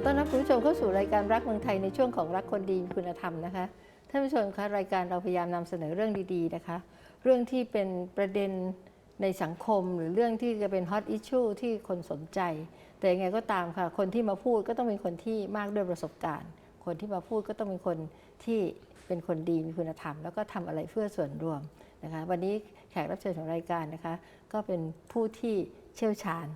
ขอต้อนรับคุณผู้ชมเข้าสู่รายการรักเมืองไทยในช่วงของรักคนดีมีคุณธรรมนะคะท่านผู้ชมคะรายการเราพยายามนำเสนอเรื่องดีๆนะคะ เรื่องที่เป็นประเด็นในสังคมหรือเรื่องที่จะเป็นฮอตอิชชูที่คนสนใจ แต่ยังไงก็ตามค่ะ คนที่มาพูดก็ต้องเป็นคนที่มากด้วยประสบการณ์ คนที่มาพูดก็ต้องเป็นคนที่เป็นคนดีมีคุณธรรม แล้วก็ทำอะไรเพื่อส่วนรวมนะคะวันนี้แขกรับเชิญของรายการนะคะ ก็เป็นผู้ที่เชี่ยวชาญ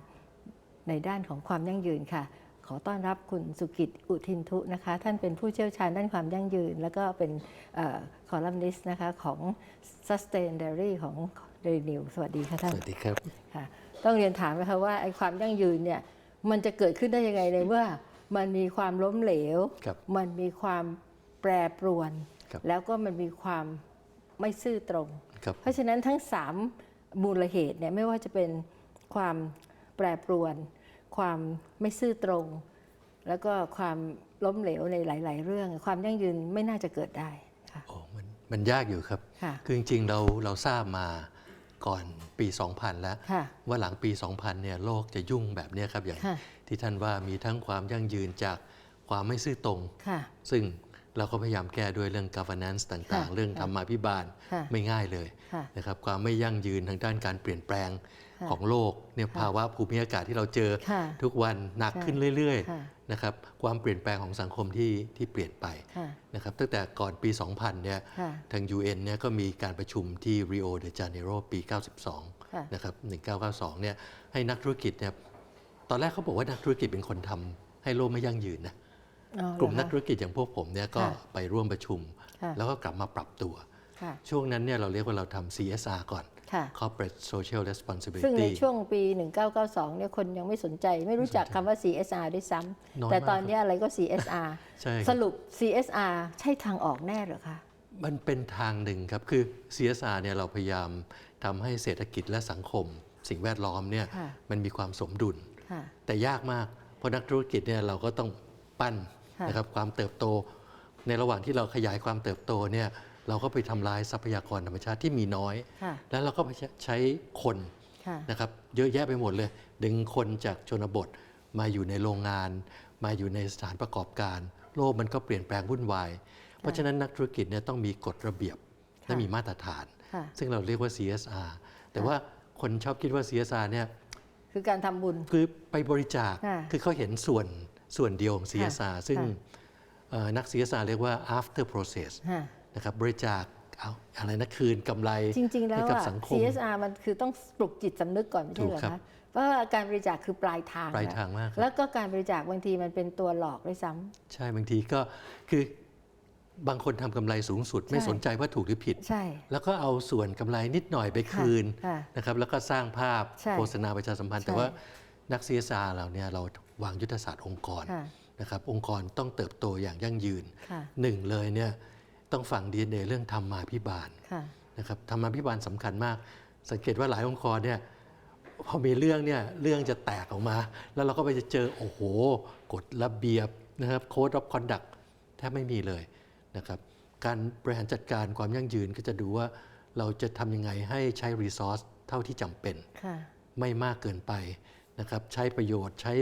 ในด้านของความยั่งยืนค่ะ ขอต้อนรับคุณสุกิจอุทินทุนะคะ ท่านเป็นผู้เชี่ยวชาญด้านความยั่งยืน แล้วก็เป็นคอลัมนิสต์นะคะของ Sustain Diary ของ Daily News สวัสดีค่ะท่าน สวัสดีครับค่ะต้องเรียนถามนะคะว่าไอ้ความยั่งยืนเนี่ยมันจะเกิดขึ้นได้ยังไงในเมื่อมันมีความล้มเหลวครับมันมีความแปรปรวนครับแล้วก็มันมีความไม่ซื่อตรงครับเพราะฉะนั้นทั้ง 3 มูลเหตุเนี่ยไม่ว่าจะเป็นความแปรปรวน ความไม่ซื่อตรง แล้วก็ความล้มเหลวในหลาย ๆ เรื่อง ความยั่งยืนไม่น่าจะเกิดได้ค่ะโอ้มันมันยากอยู่ครับค่ะคือจริงๆเราเราทราบมาก่อนปี 2000 แล้วค่ะว่าหลังปี 2000 เนี่ยโลกจะยุ่งแบบเนี้ยครับอย่างค่ะที่ท่านว่ามีทั้งความยั่งยืนจากความไม่ซื่อตรงค่ะซึ่งเราก็พยายามแก้ด้วยเรื่อง governance ต่างค่ะๆเรื่องธรรมาภิบาลค่ะไม่ง่ายเลยค่ะนะครับความไม่ยั่งยืนทางด้านการเปลี่ยนแปลงค่ะ ของโลกเนี่ยค่ะภาวะภูมิอากาศที่เราเจอค่ะทุกวันหนักค่ะขึ้นเรื่อยค่ะๆนะครับความเปลี่ยนแปลงของสังคมที่ที่เปลี่ยนไปค่ะนะครับตั้งแต่ก่อนปี 2000เนี่ยค่ะทาง UN เนี่ยก็มีการประชุมที่ Rio de Janeiro ปีค่ะ92นะครับ1992เนี่ยให้นักธุรกิจเนี่ยตอนแรกเขาบอกว่านักธุรกิจเป็นคนทำให้โลกไม่ยั่งยืนนะอ๋อเหรอกลุ่มนักคะธุรกิจอย่างพวกผมเนี่ยก็ค่ะไปร่วมประชุมค่ะแล้วก็กลับมาปรับตัวค่ะช่วงนั้นเนี่ยเราเรียกว่าเราทำ CSR ก่อนค่ะ Corporate Social ซึ่งใน Responsibility ช่วงปี 1992 เนี่ยคนยังไม่สนใจไม่รู้จักคำว่า CSR ด้วยซ้น้อำยแต่มากตอนนี้อะไรก็ CSR ใช่ครับสรุป CSR ใช่ทางออกแน่เหรอคะ มันเป็นทางหนึ่งครับ คือ CSR เนี่ยเราพยายามทำให้เศรษฐกิจและสังคม สิ่งแวดล้อมเนี่ยค่ะมันมีความสมดุลค่ะแต่ยากมาก เพราะนักธุรกิจเนี่ยเราก็ต้องปั้นค่ะนะครับความเติบโต ในระหว่างที่เราขยายความเติบโตเนี่ย เราก็ไปทำลายทรัพยากรธรรมชาติที่มีน้อย ค่ะ แล้วเราก็ไปใช้คนค่ะ นะครับเยอะแยะไปหมดเลย ดึงคนจากชนบทมาอยู่ในโรงงาน มาอยู่ในสถานประกอบการ โลกมันก็เปลี่ยนแปลงวุ่นวาย เพราะฉะนั้นนักธุรกิจเนี่ยต้องมีกฎระเบียบและมีมาตรฐาน ค่ะ ซึ่งเราเรียกว่า CSR แต่ว่าคนชอบคิดว่า CSR เนี่ย คือการทำบุญ คือไปบริจาคค่ะคือเขาเห็นส่วนส่วนเดียวของ CSR ซึ่งค่ะ เอ่อนัก CSR เรียกว่า after process ค่ะ นะครับบริจาคเอาอะไรนะคืนกำไรจริง ๆ แล้วให้กับอะสังคม CSR มันคือต้องปลุกจิตสำนึกก่อนไม่ใช่เหรอถูกครัคะบ เพราะว่าการบริจาคคือปลายทางปลายแล้วทางมากครับ แล้วก็การบริจาคบางทีมันเป็นตัวหลอกด้วยซ้ำ ใช่บางทีก็คือบางคนทำกำไรสูงสุด ไม่ใช่ สนใจว่าถูกหรือผิด ใช่ แล้วก็เอาส่วนกำไรนิดหน่อยไปคืนค่ะนะครับแล้วก็สร้างภาพใช่โฆษณาประชาสัมพันธ์ ใช่ แต่ว่านัก CSR เราเนี่ยเราวางยุทธศาสตร์องค์กรค่ะนะครับองค์กรต้องเติบโตอย่างยั่งยืน ค่ะ หนึ่งเลยเนี่ย ต้องฝัง DNA เรื่องธรรมาภิบาลค่ะนะครับธรรมาภิบาลสำคัญมาก สังเกตว่าหลายองค์กรเนี่ยพอมีเรื่องเนี่ยเรื่องจะแตกออกมา แล้วเราก็ไปจะเจอโอ้โหกฎระเบียบนะครับ Code of Conduct แทบไม่มีเลยนะครับการบริหารจัดการความยั่งยืนก็จะดูว่าเราจะทำยังไงให้ใช้ resource เท่าที่จำเป็นค่ะไม่มากเกินไปนะครับใช้ประโยชน์ใช้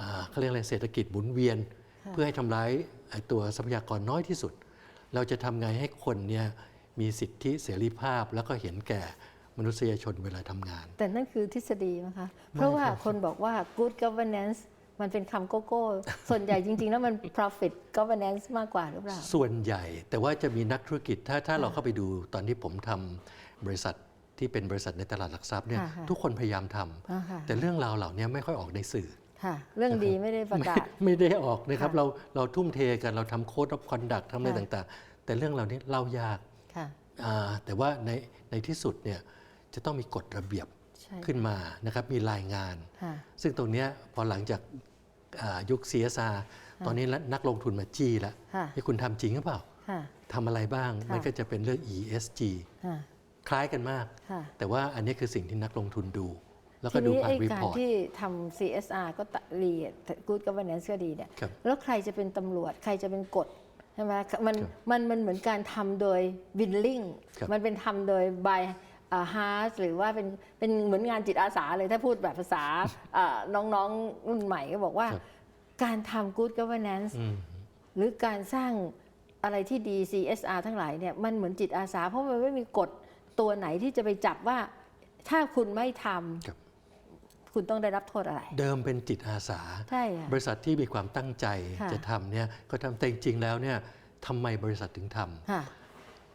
อ่าเขาเรียกอะไรเศรษฐกิจหมุนเวียนค่ะเพื่อให้ทำร้ายไอ้ตัวทรัพยากรน้อยที่สุด เราจะทำไงให้คนเนี่ยมีสิทธิเสรีภาพแล้วก็เห็นแก่มนุษยชนเวลาทำงาน แต่นั่นคือทฤษฎีนะคะ เพราะว่าคนบอกว่า good governance มันเป็นคำโกโก้ ส่วนใหญ่จริง ๆ แล้วมัน profit governance มากกว่าหรือเปล่า ส่วนใหญ่แต่ว่าจะมีนักธุรกิจถ้าถ้าเราเข้าไปดูตอนที่ผมทำบริษัทที่เป็นบริษัทในตลาดหลักทรัพย์เนี่ยค่ะค่ะทุกคนพยายามทำอ่าค่ะแต่เรื่องราวเหล่านี้ไม่ค่อยออกในสื่อ ค่ะเรื่องดีไม่ได้ประกาศไม่ไม่ได้ออกนะครับ ค่ะเราเราทุ่มเทกันเราทำโค้ด of conduct ทำอะไรค่ะ ต่างๆ แต่เรื่องเหล่านี้เล่ายากค่ะ อ่าแต่ว่าในในที่สุดเนี่ยจะต้องมีกฎระเบียบใช่ขึ้นมานะครับมีรายงาน ค่ะ ซึ่งตรงเนี้ยพอหลังจากอ่ายุค CSR ตอนนี้นักลงทุนมาจี้แล้วค่ะให้คุณทำจริงหรือเปล่าค่ะ ทำอะไรบ้าง ค่ะ มันก็จะเป็นเรื่อง ESG ค่ะคล้ายกันมาก ค่ะ แต่ว่าอันนี้คือสิ่งที่นักลงทุนดู แล้วก็ทีดูนี้ผ่าไอ้นรีการพอร์ตที่ทำ CSR ก็ตะรี good governance ก็ดีเนี่ยครับแล้วใครจะเป็นตำรวจใครจะเป็นกฎใช่ไหมมันครับมันมันเหมือนการทำโดย willing ครับมันเป็นทำโดย by uh, heart หรือว่าเป็นเป็นเหมือนงานจิตอาสาเลยถ้าพูดแบบภาษาอ่าน้องๆ รุ่นใหม่ก็บอกว่าครับการทำ good governance อืมหรือการสร้างอะไรที่ดี CSR ทั้งหลายเนี่ยมันเหมือนจิตอาสา เพราะมันไม่มีกฎตัวไหนที่จะไปจับว่าถ้าคุณไม่ทครับำ คุณต้องได้รับโทษอะไร เดิมเป็นจิตอาสา ใช่ค่ะ บริษัทที่มีความตั้งใจค่ะ จะทำเนี่ยก็ทำแต่จริงๆแล้วเนี่ยทำไมบริษัทถึงทำ ค่ะ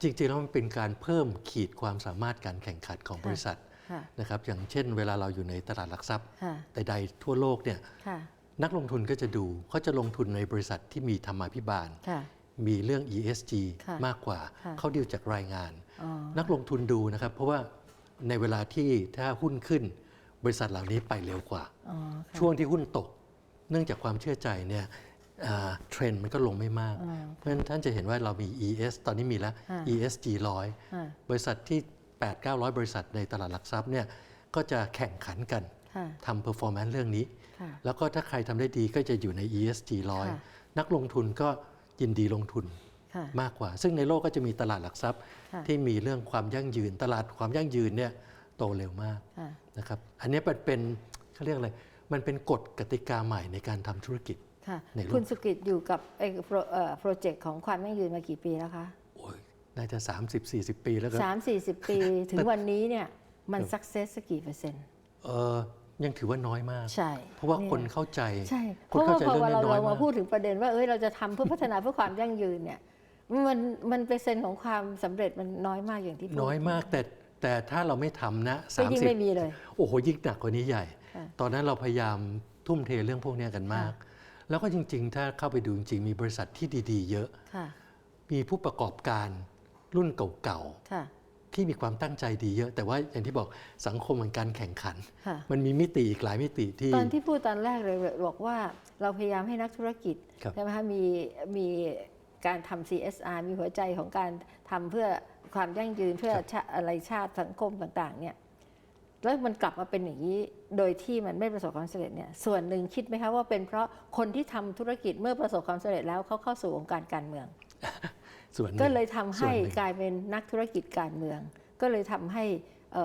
จริงๆแล้วมันเป็นการเพิ่มขีดความสามารถการแข่งขันของค่ะบริษัทค่ะ นะครับอย่างเช่นเวลาเราอยู่ในตลาดหลักทรัพย์ค่ะ ใดๆทั่วโลกเนี่ยค่ะ นักลงทุนก็จะดูเขาจะลงทุนในบริษัทที่มีธรรมาภิบาล ค่ะ มีเรื่อง ESG ค่ะมากกว่าค่ะ เขาดีลจากรายงาน อ๋อ นักลงทุนดูนะครับ เพราะว่าในเวลาที่ถ้าหุ้นขึ้น บริษัทเหล่านี้ไปเร็วกว่าอ๋อค่ะช่วงที่หุ้นตก เนื่องจากความเชื่อใจเนี่ยอ่าเทรนด์มันก็ลงไม่มากอ๋อเพราะฉะนั้นท่านจะเห็นว่าเรามี ES ตอนนี้มีแล้วค่ะ ESG ร้อยค่ะบริษัทที่ 8 900 บริษัทในตลาดหลักทรัพย์เนี่ยก็จะแข่งขันกันค่ะทำ performance เรื่องนี้ค่ะแล้วก็ถ้าใครทำได้ดีก็จะอยู่ใน ESG ร้อยค่ะนักลงทุนก็ยินดีลงทุนค่ะมากกว่า ซึ่งในโลกก็จะมีตลาดหลักทรัพย์ค่ะที่มีเรื่องความยั่งยืน ตลาดความยั่งยืนเนี่ย โตเร็วมากค่ะนะครับอันนี้มันเป็นเขาเรียกอะไรมันเป็นกฎกติกาใหม่ในการทำธุรกิจค่ะในโลกคุณสุกิจอยู่กับไอ้โปรเอ่อโปรเจกต์ของความยั่งยืนมากี่ปีแล้วคะโอ้ยน่าจะ 30-40 ปีแล้วก็สามสี่สิบปี ถึงวันนี้เนี่ยมันสักเซสกี่เปอร์เซ็นต์เออยังถือว่าน้อยมาก ใช่ เพราะว่าเนี่ยคนเข้าใจใช่เพคนราะเข้าว่าใจพอเรื่องเรานี้น้อยเรามามากพูดถึงประเด็นว่าเอ้ยเราจะทำเพื่อพัฒนาเพื่อความยั่งยืนเนี่ยมันมันเปอร์เซ็นต์ของความสำเร็จมันน้อยมากอย่างที่พูดน้อยมากแต่ แต่ถ้าเราไม่ทำนะก็ยิ่งไม่มีเลย โอ้โหยิ่งหนักกว่านี้ใหญ่ ค่ะ ตอนนั้นเราพยายามทุ่มเทเรื่องพวกเนี้ยกันมาก แล้วก็จริง ๆ ถ้าเข้าไปดูจริงๆมีบริษัทที่ดี ๆ เยอะ ค่ะ มีผู้ประกอบการรุ่นเก่าค่ะ ๆที่มีความตั้งใจดีเยอะ แต่ว่าอย่างที่บอกสังคมมันการแข่งขัน ค่ะ มันมีมิติอีกหลายมิติที่ ตอนที่พูดตอนแรกเลยบอกว่าเราพยายามให้นักธุรกิจครับ ใช่ไหมคะมีมีการทำ CSR มีหัวใจของการทำเพื่อ ความยั่งยืนเพื่อชาอะไรชาติสังคมต่าง ๆ เนี่ยแล้วมันกลับมาเป็นอย่างนี้โดยที่มันไม่ประสบความสำเร็จเนี่ยส่วนหนึ่งคิดไหมคะว่าเป็นเพราะคนที่ทำธุรกิจเมื่อประสบความสำเร็จแล้วเขาเข้าสู่วงการการเมือง ส่วนหนึ่งก็เลยทำให้ส่วนหนึ่งกลายเป็นนักธุรกิจการเมือง ก็เลยทำให้เ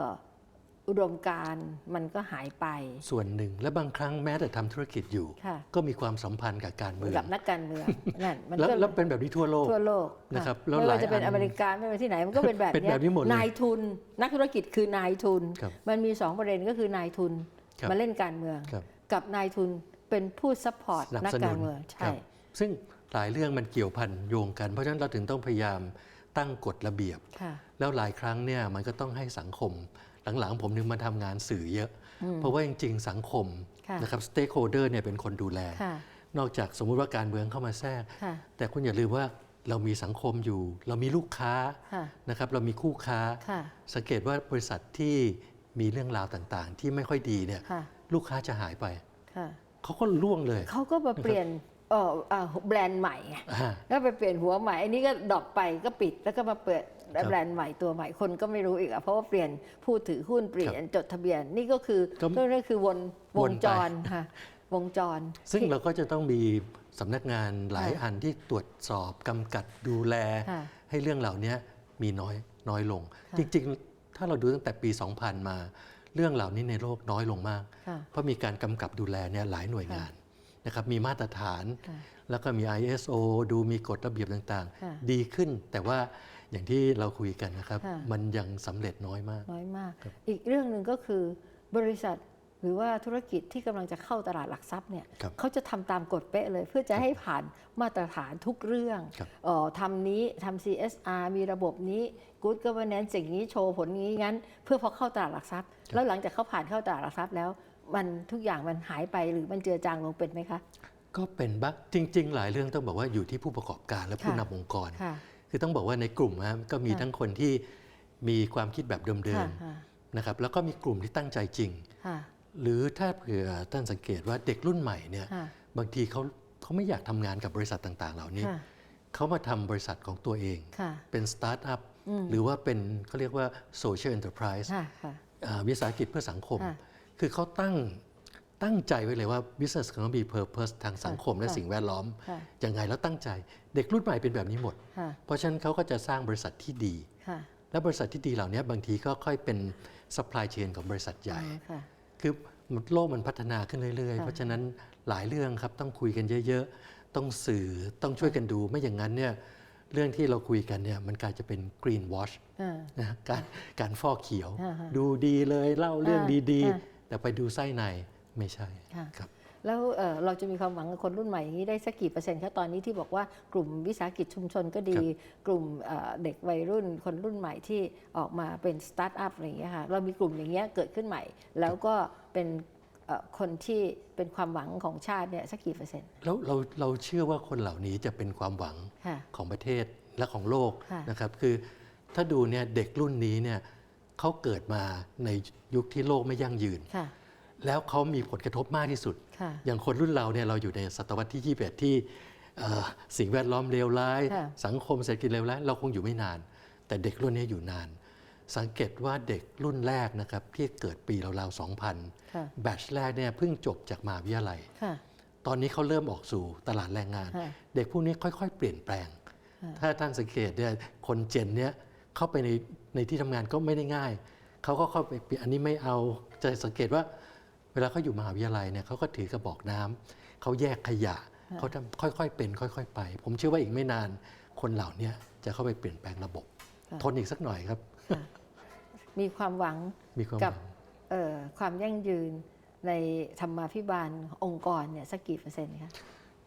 อ่ออุดมการณ์มันก็หายไป ส่วนหนึ่ง และบางครั้งแม้แต่ทำธุรกิจอยู่ ค่ะ ก็มีความสัมพันธ์กับการเมืองกับนักการเมืองนั่นมันแล้วก็แล้วเป็นแบบนี้ทั่วโลก ทั่วโลกนะครับะแล้วไม่หลาว่ายจะเป็นอันอเมริกาไม่ว่าที่ไหนมันก็เป็นแบบเป็นแบบนี้หมดเลยนายทุน นักธุรกิจคือนายทุน ครับมันมีสองประเด็นก็คือนายทุนครับมาเล่นการเมือง ครับ กับนายทุนเป็นผู้ซัพพอร์ตสนับนักสกานุรนเมืองคใช่รับซึ่งหลายเรื่องมันเกี่ยวพันโยงกัน เพราะฉะนั้นเราถึงต้องพยายามตั้งกฎระเบียบ ค่ะ แล้วหลายครั้งเนี่ยมันก็ต้องให้สังคม หลังๆ ผมนึงมาทำงานสื่อเยอะ เพราะว่าจริง ๆ สังคมค่ะนะครับสเต็กโฮเดอร์เนี่ยเป็นคนดูแลค่ะนอกจากสมมุติว่าการเมืองเข้ามาแทรกค่ะแต่คุณอย่าลืมว่าเรามีสังคมอยู่ เรามีลูกค้าค่ะนะครับเรามีคู่ค้าค่ะสังเกตว่าบริษัทที่มีเรื่องราวต่างๆ ที่ไม่ค่อยดีเนี่ยค่ะลูกค้าจะหายไปค่ะเขาก็ล่วงเลย เขาก็มาเปลี่ยนเอ่อเอ่อแบรนด์ใหม่ไงอ่าแล้วไปเปลี่ยนหัวใหม่อันนี้ก็ดรอปไปก็ปิดแล้วก็มาเปิด ครับแบรนด์ใหม่ตัวใหม่คนก็ไม่รู้อีกอะเพราะว่าเปลี่ยนผู้ถือหุ้นเปลี่ยนจดทะเบียนนี่ก็คือก็ก็นี่คือวนววงนไปจรค่ะวงจร ซึ่งที่เราก็จะต้องมีสำนักงานหลายค่ะอันที่ตรวจสอบกำกับดูแลค่ะให้เรื่องเหล่านี้มีน้อยน้อยลงค่ะจริงๆ ถ้าเราดูตั้งแต่ปี 2000 มาเรื่องเหล่านี้ในโลกน้อยลงมากค่ะเพราะมีการกำกับดูแลเนี่ยหลายหน่วยงานนะครับมีมาตรฐานค่ะแล้วก็มี ISO ดูมีกฎระเบียบต่างค่ะๆดีขึ้นแต่ว่า อย่างที่เราคุยกันนะครับ ค่ะ มันยังสำเร็จน้อยมาก น้อยมากอีกเรื่องหนึ่งก็คือบริษัทหรือว่าธุรกิจที่กำลังจะเข้าตลาดหลักทรัพย์เนี่ยครับเขาจะทำตามกฎเป๊ะเลย เพื่อจะให้ผ่านมาตรฐานทุกเรื่องครับ เอ่อทำนี้ทำ CSR มีระบบนี้ Good Governance สิ่งนี้โชว์ผลนี้งั้น เพื่อพอเข้าตลาดหลักทรัพย์ แล้วหลังจากเขาผ่านเข้าตลาดหลักทรัพย์แล้ว มันทุกอย่างมันหายไปหรือมันเจือจางลงเป็นไหมคะ ก็เป็นบักจริง ๆ หลายเรื่องต้องบอกว่าอยู่ที่ผู้ประกอบการและผู้ค่ะนำองค์กร ค่ะ คือต้องบอกว่าในกลุ่มนะก็มีค่ะทั้งคนที่มีความคิดแบบเดิค่ะมค่ะๆนะครับแล้วก็มีกลุ่มที่ตั้งใจจริงค่ะหรือถ้าเผื่อท่านสังเกตว่าเด็กรุ่นใหม่เนี่ยค่ะบางทีเขาเขาไม่อยากทำงานกับบริษัทต่างๆ เหล่านี้ค่ะเขามาทำบริษัทของตัวเองค่ะเป็นสตาร์ทอัพอืมหรือว่าเป็นเขาเรียกว่าโซเชียล n อน r p r i s e ค่ะค่ะอ่าวิสาหกิจเพื่อสังคมค่ะคือเขาตั้ง ตั้งใจไว้เลยว่า business ของเขามี purpose ทางสังคมและค่ะสิ่งแวดล้อมค่ะยังไงแล้วตั้งใจ เด็กรุ่นใหม่เป็นแบบนี้หมดค่ะเพราะฉะนั้นเขาก็จะสร้างบริษัทที่ดีค่ะและบริษัทที่ดีเหล่านี้บางทีก็ค่อยเป็น supply chain ของบริษัทใหญ่อ๋อค่ะคือมันโลกมันพัฒนาขึ้นเรื่อยๆค่ะเพราะฉะนั้นหลายเรื่องครับต้องคุยกันเยอะๆ ต้องสื่อต้องช่วยกันดูไม่อย่างนั้นเนี่ยเรื่องที่เราคุยกันเนี่ยมันกลายจะเป็น green wash อ่านะการการฟอกเขียวอ่าฮะดูดีเลยเล่าเรื่องอ่าดีอ่าๆแต่ไปดูไส้ใน ไม่ใช่ค่ะครับแล้วเอ่อเราจะมีความหวังกับคนรุ่นใหม่อย่างนี้ได้สักกี่เปอร์เซ็นต์คะตอนนี้ที่บอกว่ากลุ่มวิสาหกิจชุมชนก็ดี กลุ่มเอ่อเด็กวัยรุ่นคนรุ่นใหม่ที่ออกมาเป็นสตาร์ทอัพอะไรอย่างเงี้ยค่ะเรามีกลุ่มอย่างเงี้ยเกิดขึ้นใหม่ แล้วก็เป็นเอ่อคนที่เป็นความหวังของชาติเนี่ยสักกี่เปอร์เซ็นต์แล้วเราเราเชื่อว่าคนเหล่านี้จะเป็นความหวังค่ะของประเทศและของโลกค่ะนะครับคือถ้าดูเนี่ยเด็กรุ่นนี้เนี่ยเขาเกิดมาในยุคที่โลกไม่ยั่งยืนค่ะ แล้วเขามีผลกระทบมากที่สุดค่ะอย่างคนรุ่นเราเนี่ยเราอยู่ในศตวรรษที่ 21 ที่เอ่อสิ่งแวดล้อมเลวร้ายค่ะสังคมเศรษฐกิจเลวร้ายเราคงอยู่ไม่นาน แต่เด็กรุ่นนี้อยู่นาน สังเกตว่าเด็กรุ่นแรกนะครับที่เกิดปีราวๆ2000ค่ะแบชแรกเนี่ยเพิ่งจบจากมหาวิทยาลัยค่ะตอนนี้เขาเริ่มออกสู่ตลาดแรงงานค่ะเด็กพวกนี้ค่อยๆ เปลี่ยนแปลงค่ะถ้าท่านสังเกตเนี่ยคนเจนเนี่ยเข้าไปในในที่ทำงานก็ไม่ได้ง่าย เขาก็เข้าไปเปลี่ยนอันนี้ไม่เอาจะสังเกตว่า เวลาเขาอยู่มหาวิทยาลัยเนี่ยเขาก็ถือกระบอกน้ำเขาแยกขยะเขาทำค่อยๆเป็น ค่อย ๆ ไป ผมเชื่อว่าอีกไม่นานคนเหล่านี้จะเข้าไปเปลี่ยนแปลงระบบค่ะทนอีกสักหน่อยครับค่ะมีความหวังมีความหกับวังเอ่อความยั่งยืนในธรรมาภิบาลองค์กรเนี่ยสักกี่เปอร์เซ็นต์คะ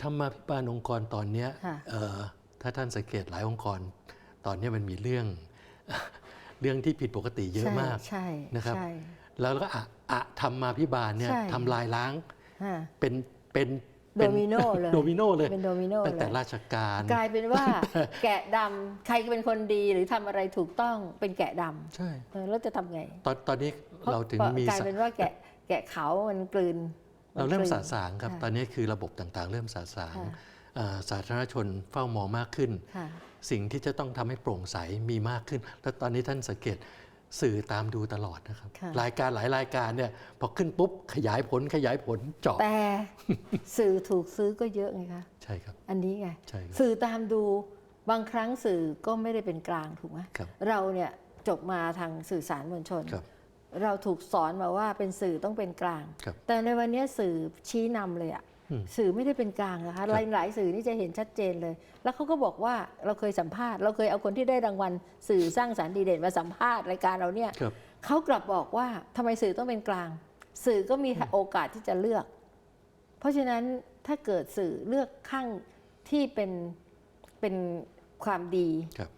ธรรมาภิบาลองค์กรตอนเนี้ยค่ะเอ่อถ้าท่านสังเกตหลายองค์กร ตอนเนี้ยมันมีเรื่องเรื่องที่ผิดปกติเยอะมากใช่นะครับใช่ แล้วก็อะอะธรรมาภิบาลเนี่ยใช่ ทำลายล้างฮะ เป็นเป็นโดมิโนเลยโดมิโนเลยเป็นโดมิโนตั้งแต่เลยราชการ กลายเป็นว่า แกะดำใครเป็นคนดีหรือทำอะไรถูกต้องเป็นแกะดใช่ำเออแล้วจะทำไงตอนตอนนี้เราถึงพะมี กลายสะเป็นว่าแกะแกะเขามันกลืนเราเริ่มนกลืนสาสางครับ ค่ะตอนนี้คือระบบต่างๆ เริ่มสาสางค่ะ เอ่อสาธารณชนเฝ้ามองมากขึ้น ค่ะ สิ่งที่จะต้องทำให้โปร่งใสมีมากขึ้น แล้วตอนนี้ท่านสังเกต สื่อตามดูตลอดนะครับ ค่ะ รายการหลายรายการเนี่ยพอขึ้นปุ๊บขยายผลขยายผลเจาะแต่ สื่อถูกซื้อก็เยอะไงคะ ใช่ครับ อันนี้ไง ใช่ครับสื่อตามดูบางครั้งสื่อก็ไม่ได้เป็นกลางถูกไหมครับ เราเนี่ยจบมาทางสื่อสารมวลชน ครับ เราถูกสอนมาว่าเป็นสื่อต้องเป็นกลาง ครับ แต่ในวันนี้สื่อชี้นำเลยอะอืม สื่อไม่ได้เป็นกลางนะคะครับหลายหลายสื่อนี่จะเห็นชัดเจนเลย แล้วเขาก็บอกว่าเราเคยสัมภาษณ์ เราเคยเอาคนที่ได้รางวัลสื่อสร้างสารรค์ดีเด่นมาสัมภาษณ์รายการเราเนี่ยครับเขากลับบอกว่าทำไมสื่อต้องเป็นกลาง สื่อก็มีโอกาสที่จะเลือก เพราะฉะนั้นถ้าเกิดสื่อเลือกข้างที่เป็นเป็นความดีครับ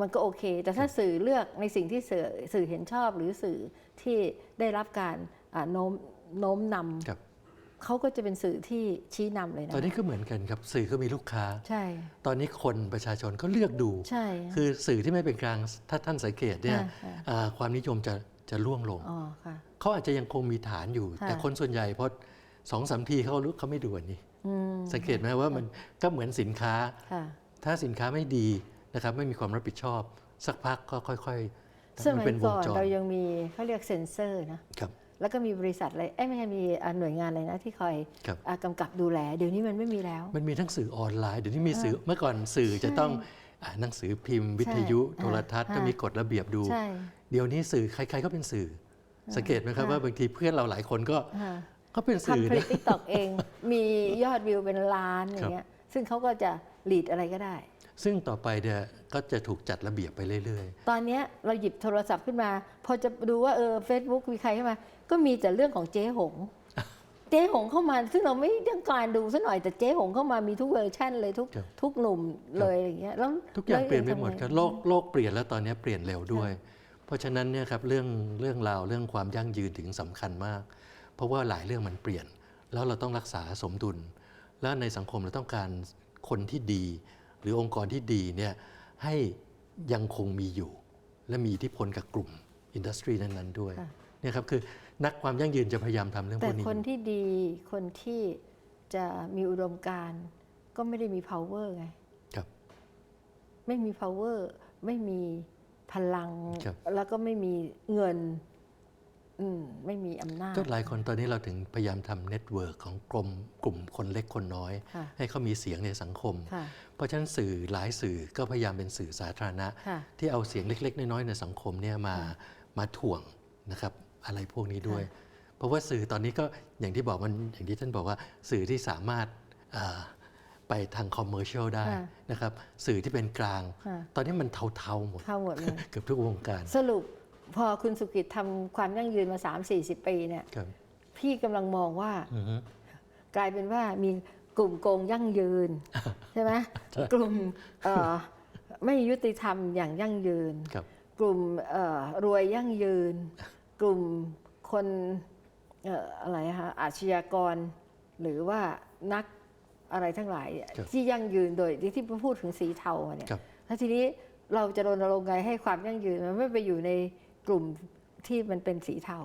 มันก็โอเค แต่ถ้าสื่อเลือกในสิ่งที่สื่อสื่อเห็นชอบหรือสื่อที่ได้รับการอ่าโน้มโน้มนครับำ เขาก็จะเป็นสื่อที่ชี้นำเลยนะ ตอนนี้ก็เหมือนกันครับ สื่อก็มีลูกค้า ใช่ ตอนนี้คนประชาชนก็เลือกดู ใช่ คือสื่อที่ไม่เป็นกลาง ถ้าท่านสังเกตเนี่ยอ่าอ่าอ่าความนิยมจะจะล่วงลงอ๋อค่ะเขาอาจจะยังคงมีฐานอยู่ค่ะแต่คนส่วนใหญ่พอสองสามทีเขารู้เขาไม่ดูอันนี้อืมสังเกตไหมว่ามันก็เหมือนสินค้าค่ะถ้าสินค้าไม่ดีนะครับไม่มีความรับผิดชอบ สักพักก็ค่อยๆสมัยเป็นวก่งอนจรเรายังมีเขาเรียกเซ็นเซอร์นะครับ แล้วก็มีบริษัทอะไรเอ้ยไม่ใช่มีอ่าหน่วยงานอะไรนะที่คอยครับอ่ากำกับดูแล เดี๋ยวนี้มันไม่มีแล้ว มันมีทั้งสื่อออนไลน์เดี๋ยวนี้มีสื่อเมื่อก่อนสื่อจะต้องอ่านหนังสือพิมพ์ วิทยุใช่โทรทัศน์อ่าต้องมีกฎระเบียบดูใช่เดี๋ยวนี้สื่อใครๆก็เป็นสื่ออสังเกตไหมครับค่ะว่าบางทีเพื่อนเราหลายคนก็อ่าก็เป็นสื่อทำผลิตนะติ๊กตอกเองมียอดวิวเป็นล้านอย่างเงี้ยซึ่งเขาก็จะลีดอะไรก็ได้ ซึ่งต่อไปเนี่ยก็จะถูกจัดระเบียบไปเรื่อย ตอนเนี้ยเราหยิบโทรศัพท์ขึ้นมา พอจะดูว่าเออเฟซบุ๊กมีใครเข้ามา ก็มีแต่เรื่องของเจ๊หง เจ๊หงเข้ามา ซึ่งเราไม่ต้องการดูซะหน่อยแต่เจ๊หงเข้ามามีทุกเวอร์ชันเลยทุกครับ ทุกหนุ่มเลยอย่างเงี้ยแล้วๆ ทุกอย่างแวเปลี่ยนไปหมดทำงครับโลกโลกเปลี่ยนแล้วตอนนี้เปลี่ยนเร็วด้วย เพราะฉะนั้นเนี่ยครับเรื่องเรื่องราวเรื่องความยั่งยืนถึงสำคัญมาก เพราะว่าหลายเรื่องมันเปลี่ยน แล้วเราต้องรักษาสมดุล แล้วในสังคมเราต้องการคนที่ดี หรือองค์กรที่ดีเนี่ยให้ยังคงมีอยู่ และมีอิทธิพลกับกลุ่มอินดัสทรีนั้นๆด้วยค่ะเนี่ยครับคือนักความยั่งยืนจะพยายามทำเรื่องพแต่วกนี้คนที่ดีคนที่จะมีอุดมการณ์ก็ไม่ได้มี power ไงครับ ไม่มี power ไม่มีพลังครับแล้วก็ไม่มีเงิน อืมไม่มีอำนาจ ก็หลายคนตอนนี้เราถึงพยายามทำเน็ตเวิร์กของกลุ่มกลุ่มคนเล็กคนน้อย ค่ะให้เขามีเสียงในสังคม ค่ะเพราะฉะนั้นสื่อหลายสื่อก็พยายามเป็นสื่อสาธารณะ ค่ะที่เอาเสียงเล็ก ๆ น้อยๆในสังคมเนี่ยมามาถ่วงนะครับอะไรพวกนี้ด้วย เพราะว่าสื่อตอนนี้ก็อย่างที่บอกมันอย่างที่ท่านบอกว่าสื่อที่สามารถเอ่อไปทางคอมเมอร์เชียลได้ค่ะ นะครับสื่อที่เป็นกลาง ค่ะตอนนี้มันเทาๆหมด เข้าหมดเลย เกือบทุกวงการ สรุป พอคุณสุกิจทำความยั่งยืนมา 3-40 ปีเนี่ยครับพี่กำลังมองว่าอือฮึ กลายเป็นว่ามีกลุ่มโกงยั่งยืน ใช่ไหมใช่ กลุ่มเอ่อไม่ยุติธรรมอย่างยั่งยืน ครับ กลุ่มเอ่อรวยยั่งยืน กลุ่มคนเอ่ออะไรฮะอาชญากร หรือว่านักอะไรทั้งหลาย ครับที่ยั่งยืนโดยที่พูดถึงสีเทาอะเนี่ยครับ แล้วทีนี้เราจะรณรงค์ไงให้ความยั่งยืนมันไม่ไปอยู่ใน กลุ่มที่มันเป็นสีเทา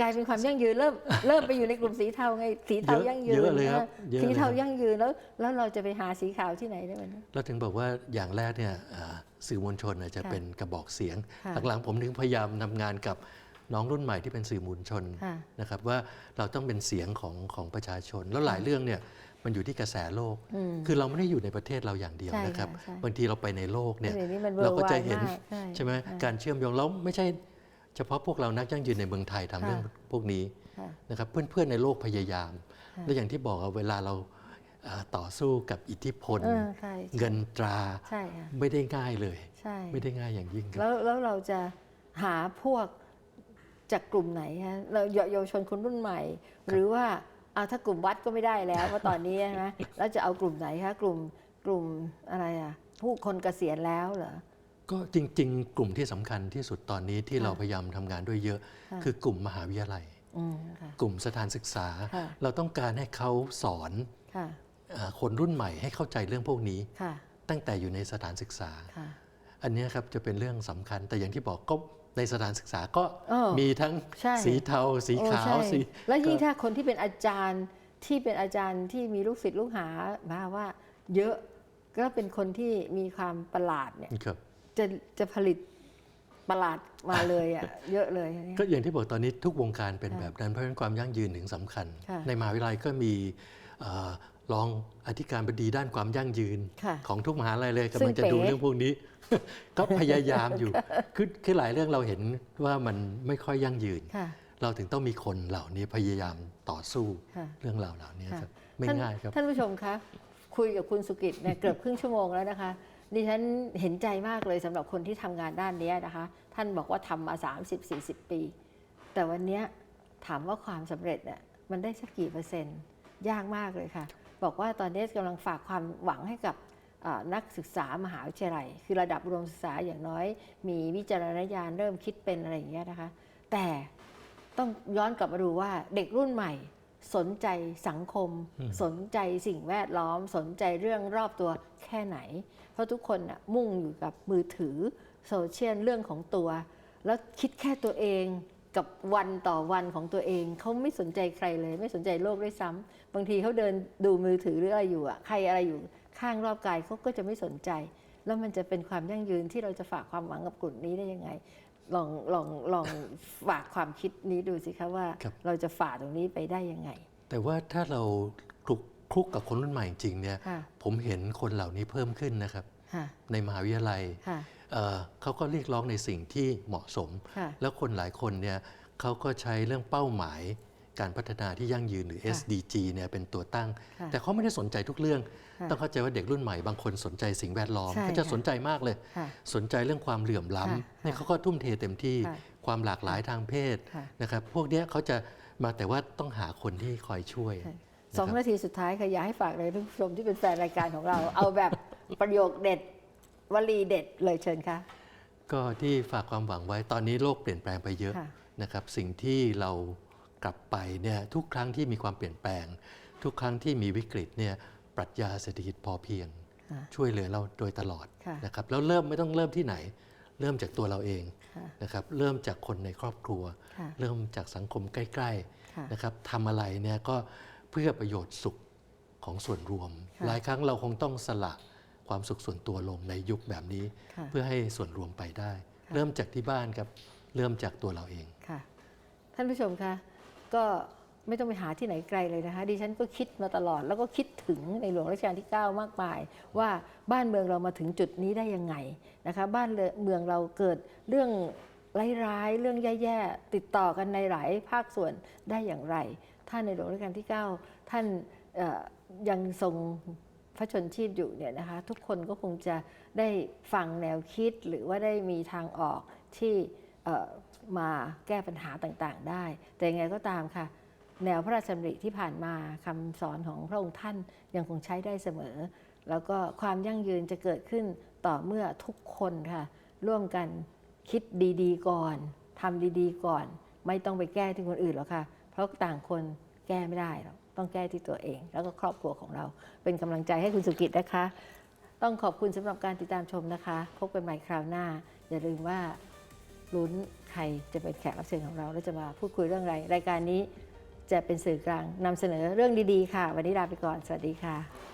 กลายเป็นความยั่งยืนเริ่มเริ่มไปอยู่ในกลุ่มสีเทาไงสีเทาเยอะยั่งยืนเยอะเลยครับนะเยอะสีเทาเลยครับยั่งยืนแล้วแล้วเราจะไปหาสีขาวที่ไหนได้มันเราถึงบอกว่าอย่างแรกเนี่ยเอ่อสื่อมวลชนน่ะจะค่ะเป็นกระบอกเสียงค่ะหลังๆผมถึงพยายามทำงานกับน้องรุ่นใหม่ที่เป็นสื่อมวลชนค่ะนะครับว่าเราต้องเป็นเสียงของของประชาชน แล้วหลายเรื่องเนี่ย มันอยู่ที่กระแสโลกอืมคือเราไม่ได้อยู่ในประเทศเราอย่างเดียวใช่นะครับค่ะใช่บางทีเราไปในโลกเนี่ยดี๋วนี้มันเราก็จะ worldwide เห็นมากใช่ใช่ไหมค่ะการเชื่อมโยงแล้วไม่ใช่เฉพาะพวกเรานักยั่งยืนในเมืองไทยทำค่ะเรื่องพวกนี้ค่ะนะครับเพื่อนๆในโลกพยายามค่ะและอย่างที่บอกอะเวลาเราเอ่อต่อสู้กับอิทธิพลเออใช่ใช่เงินตราใช่ค่ะไม่ได้ง่ายเลยใช่ไม่ได้ง่ายอย่างยิ่งครับแล้วแล้วเราจะหาพวกจากกลุ่มไหนฮะเราเยาเยาวชนคนรุ่นใหม่ หรือว่า เอาถ้ากลุ่มวัดก็ไม่ได้แล้วเพราะตอนนี้นะแล้วจะเอากลุ่มไหนคะกลุ่มกลุ่มอะไรอะผู้คนเกษียณแล้วเหรอก็จริง ๆ กลุ่มที่สำคัญที่สุดตอนนี้ที่ค่ะเราพยายามทำงานด้วยเยอะค่ะคือกลุ่มมหาวิทยาลัยอืมค่ะกลุ่มสถานศึกษาค่ะเราต้องการให้เขาสอนค่ะเอ่อคนรุ่นใหม่ให้เข้าใจเรื่องพวกนี้ค่ะตั้งแต่อยู่ในสถานศึกษาค่ะอันเนี้ยครับจะเป็นเรื่องสำคัญแต่อย่างที่บอกก็ ในสถานศึกษาก็เออมีทั้งใช่สีเทา สีโอ้ขาวใช่สีแล้วยิ่งก็ถ้าคนที่เป็นอาจารย์ที่เป็นอาจารย์ที่มีลูกศิษย์ลูกหามาว่า เยอะก็เป็นคนที่มีความประหลาดเนี่ยครับจะจะผลิตประหลาดมาเลยอะเยอะเลยเนี่ยก็อย่างที่บอกตอนนี้ทุกวงการเป็นค่ะแบบนั้นเพราะฉะนั้นความยั่งยืนถึงสำคัญค่ะในมหาวิทยาลัยก็มีเอ่อ รองอธิการบดีด้านความยั่งยืน ค่ะของทุกมหาลัยเลยซึ่กำงลังจะดูเป๋ เรื่องพวกนี้ ก็พยายามอยู่คือคือหลายเรื่องเราเห็นว่ามันไม่ค่อยยั่งยืน ค่ะเราถึงต้องมีคนเหล่านี้พยายามต่อสู้ค่ะ เรื่องราวเหล่านี้ค่ะครับไม่ท่านง่ายครับ ท่านผู้ชมคะคุยกับคุณสุกิจเนี่ยเกือบครึ่งชั่วโมงแล้วนะคะดิฉันเห็นใจมากเลยสำหรับคนที่ทำงานด้านเนี้ยนะคะ ท่านบอกว่าทำมา 30-40 ปี แต่วันเนี้ยถามว่าความสำเร็จเนี่ยมันได้สักกี่เปอร์เซ็นต์ ยากมากเลยค่ะ บอกว่าตอนนี้กำลังฝากความหวังให้กับอ่านักศึกษามหาวิทยาลัย คือระดับอุดมศึกษาอย่างน้อย มีวิจารณญาณเริ่มคิดเป็นอะไรอย่างเงี้ยนะคะ แต่ต้องย้อนกลับมาดูว่าเด็กรุ่นใหม่ สนใจสังคมอืมสนใจสิ่งแวดล้อม สนใจเรื่องรอบตัวแค่ไหน เพราะทุกคนน่ะมุ่งอยู่กับมือถือโซเชียลเรื่องของตัว แล้วคิดแค่ตัวเอง กับวันต่อวันของตัวเอง เขาไม่สนใจใครเลย ไม่สนใจโลกด้วยซ้ำบางทีเขาเดินดูมือถือหรืออะไรอยู่อะใครอะไรอยู่ข้างรอบกายเขาก็จะไม่สนใจ แล้วมันจะเป็นความยั่งยืนที่เราจะฝากความหวังกับกลุ่มนี้ได้ยังไงลองลองลองฝากความคิดนี้ดูสิคะว่าครับเราจะฝ่าตรงนี้ไปได้ยังไง แต่ว่าถ้าเราคลุกคลุกกับคนรุ่นใหม่จริงๆเนี่ยค่ะผมเห็นคนเหล่านี้เพิ่มขึ้นนะครับค่ะในมหาวิทยาลัยค่ะ เอ่อเขาก็เรียกร้องในสิ่งที่เหมาะสมค่ะแล้วคนหลายคนเนี่ยเขาก็ใช้เรื่องเป้าหมาย การพัฒนาที่ยั่งยืนหรือค่ะ SDG เนี่ยเป็นตัวตั้งค่ะแต่เขาไม่ได้สนใจทุกเรื่องค่ะต้องเข้าใจว่าเด็กรุ่นใหม่บางคนสนใจสิ่งแวดล้อมใช่เขาจะค่ะสนใจมากเลยค่ะสนใจเรื่องความเหลื่อมล้ค่ะำเนี่ยเขาก็ทุ่มเทเต็มที่ค่ะความหลากหลายทางเพศค่ะนะครับพวกเนี้ยเขาจะมาแต่ว่าต้องหาคนที่คอยช่วยใช่นะครับสองนาทีสุดท้ายค่ะอยากให้ฝากเลยท่านผู้ชมที่เป็นแฟนรายการของเรา เอาแบบประโยคเด็ด วลีเด็ดเลยเชิญค่ะ ก็ที่ฝากความหวังไว้ตอนนี้โลกเปลี่ยนแปลงไปเยอะค่ะนะครับสิ่งที่เรากลับไปเนี่ยทุกครั้งที่มีความเปลี่ยนแปลง ทุกครั้งที่มีวิกฤตเนี่ยปรัชญาเศรษฐกิจพอเพียง ค่ะช่วยเหลือเราโดยตลอดค่ะ นะครับแล้วเริ่มไม่ต้องเริ่มที่ไหน เริ่มจากตัวเราเองค่ะนะครับเริ่มจากคนในครอบครัว ค่ะเริ่มจากสังคมใกล้ค่ะๆนะครับทำอะไรเนี่ยก็เพื่อประโยชน์สุขของส่วนรวม ค่ะ หลายครั้งเราคงต้องสละ ความสุขส่วนตัวลงในยุคแบบนี้ ค่ะเพื่อให้ส่วนรวมไปได้ ค่ะ เริ่มจากที่บ้านครับ เริ่มจากตัวเราเอง ค่ะ ท่านผู้ชมคะก็ไม่ต้องไปหาที่ไหนไกลเลยนะคะ ดิฉันก็คิดมาตลอด แล้วก็คิดถึงในหลวงรัชกาลที่ 9 มากมาย ว่าบ้านเมืองเรามาถึงจุดนี้ได้ยังไงนะคะ บ้านเมืองเราเกิดเรื่องร้ายๆเรื่องแย่ๆติดต่อกันในหลายภาคส่วนได้อย่างไร ท่านในหลวงรัชกาลที่ 9 ท่านเอ่อยังทรงพ ระชนชีพอยู่เนี่ยนะคะทุกคนก็คงจะได้ฟังแนวคิดหรือว่าได้มีทางออกที่มาแก้ปัญหาต่างๆ ได้ แต่ยังไงก็ตามค่ะ แนวพระราชดำริที่ผ่านมาคำสอนของพระองค์ท่านยังคงใช้ได้เสมอ แล้วก็ความยั่งยืนจะเกิดขึ้นต่อเมื่อทุกคนค่ะร่วมกันคิดดีๆ ก่อนทำดีๆ ก่อน ไม่ต้องไปแก้ที่คนอื่นหรอกค่ะ เพราะต่างคนแก้ไม่ได้หรอก ต้องแก้ที่ตัวเอง แล้วก็ครอบครัวของเรา เป็นกำลังใจให้คุณสุกิจนะคะ ต้องขอบคุณสำหรับการติดตามชมนะคะ พบกันใหม่คราวหน้า อย่าลืมว่าลุ้นใครจะเป็นแขกรับเชิญของเรา แล้วจะมาพูดคุยเรื่องอะไร รายการนี้จะเป็นสื่อกลางนำเสนอเรื่องดีๆ ค่ะ วันนี้ลาไปก่อน สวัสดีค่ะ